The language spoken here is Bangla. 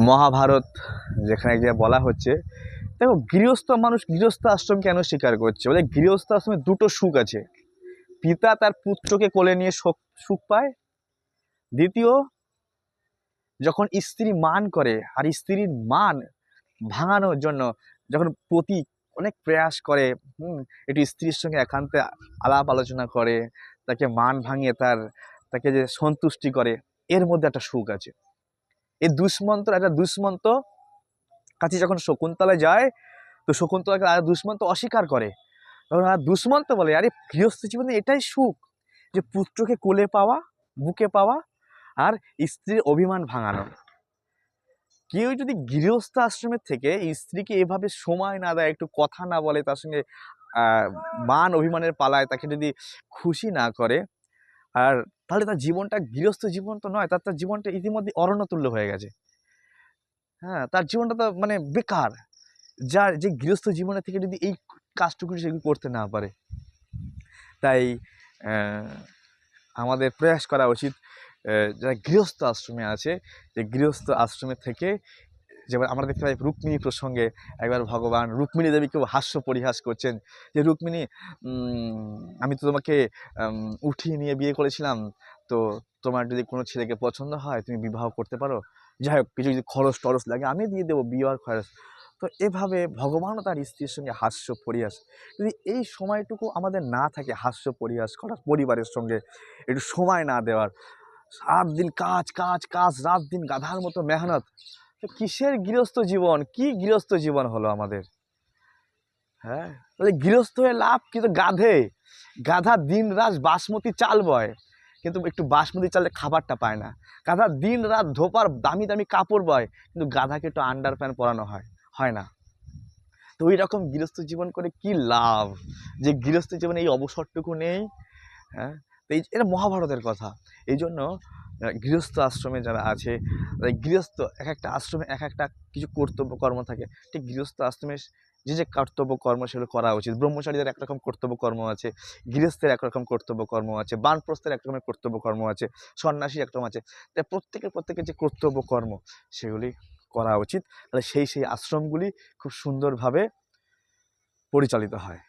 মহাভারত, যেখানে যে বলা হচ্ছে, দেখো, গৃহস্থ মানুষ গৃহস্থ আশ্রম কেন স্বীকার করছে? বলে গৃহস্থ আশ্রমে দুটো সুখ আছে। পিতা তার পুত্রকে কোলে নিয়ে সুখ সুখ পায়। দ্বিতীয়, যখন স্ত্রী মান করে, আর স্ত্রীর মান ভাঙানোর জন্য যখন পতি অনেক প্রয়াস করে, হুম, একটু স্ত্রীর সঙ্গে একান্তে আলাপ আলোচনা করে, তাকে মান ভাঙিয়ে তার, তাকে যে সন্তুষ্টি করে, এর মধ্যে একটা সুখ আছে। এই দুষ্মন্ত, একটা দুষ্মন্ত কাছে যখন শকুন্তলা যায়, তো শকুন্তলাকে আর দুষ্মন্ত অস্বীকার করে। তখন আর দুষ্মন্ত বলে, আরে, গৃহস্থ জীবনে এটাই সুখ যে পুত্রকে কোলে পাওয়া, বুকে পাওয়া আর স্ত্রীর অভিমান ভাঙানো। কেউ যদি গৃহস্থ আশ্রমের থেকে স্ত্রীকে এভাবে সময় না দেয়, একটু কথা না বলে, তার সঙ্গে মান অভিমানের পালায়, তাকে যদি খুশি না করে আর তাহলে তার জীবনটা গৃহস্থ জীবন তো নয়, তার তার জীবনটা ইতিমধ্যে অরণ্যতুল্য হয়ে গেছে। হ্যাঁ তার জীবনটা তো মানে বেকার। যার, যে গৃহস্থ জীবনের থেকে যদি এই কাজটুকু সেগুলো করতে না পারে, তাই আমাদের প্রয়াস করা উচিত যারা গৃহস্থ আশ্রমে আছে, যে গৃহস্থ আশ্রমে থেকে যেমন আমরা দেখতে পাই রুক্মিণী প্রসঙ্গে একবার ভগবান রুক্মিণী দেবীকেও হাস্য পরিহাস করছেন যে, রুক্মিণী আমি তো তোমাকে উঠিয়ে নিয়ে বিয়ে করেছিলাম। তো তোমার যদি কোনো ছেলেকে পছন্দ হয়, তুমি বিবাহ করতে পারো। যাই হোক, কিছু যদি খরচ টরচ লাগে, আমি দিয়ে দেবো বিবাহ খরচ। তো এভাবে ভগবানও তার স্ত্রীর সঙ্গে হাস্য পরিহাস। যদি এই সময়টুকু আমাদের না থাকে হাস্য পরিহাস করার, পরিবারের সঙ্গে একটু সময় না দেওয়ার, সাত দিন কাজ কাজ কাজ, রাত দিন গাধার মতো মেহনত তো কিসের গৃহস্থ জীবন? কি গৃহস্থ জীবন হলো আমাদের? হ্যাঁ? গৃহস্থ হয়ে লাভ কিন্তু গাধে। গাধা দিন রাত বাসমতি চাল বয়, কিন্তু একটু বাসমতি চালে খাবারটা পায় না। গাধা দিন রাত ধোপার দামি দামি কাপড় বয়, কিন্তু গাধাকে একটু আন্ডার প্যান্ট পরানো হয় হয় না। তো ওই রকম গৃহস্থ জীবন করে কি লাভ? যে গৃহস্থ জীবনে এই অবসরটুকু নেই হ্যাঁ? এই এটা মহাভারতের কথা। এই জন্য গৃহস্থ আশ্রমে যারা আছে গৃহস্থ এক একটা আশ্রমে এক একটা কিছু কর্তব্য কর্ম থাকে। ঠিক গৃহস্থ আশ্রমে যে যে কর্তব্য কর্ম সেগুলো করা উচিত। ব্রহ্মচারীদের একরকম কর্তব্য কর্ম আছে, গৃহস্থের একরকম কর্তব্য কর্ম আছে, বানপ্রস্থের একরকমের কর্তব্য কর্ম আছে সন্ন্যাসী একরকম আছে। তাই প্রত্যেকের প্রত্যেকের যে কর্তব্য কর্ম, সেগুলি করা উচিত। তাহলে সেই সেই আশ্রমগুলি খুব সুন্দরভাবে পরিচালিত হয়।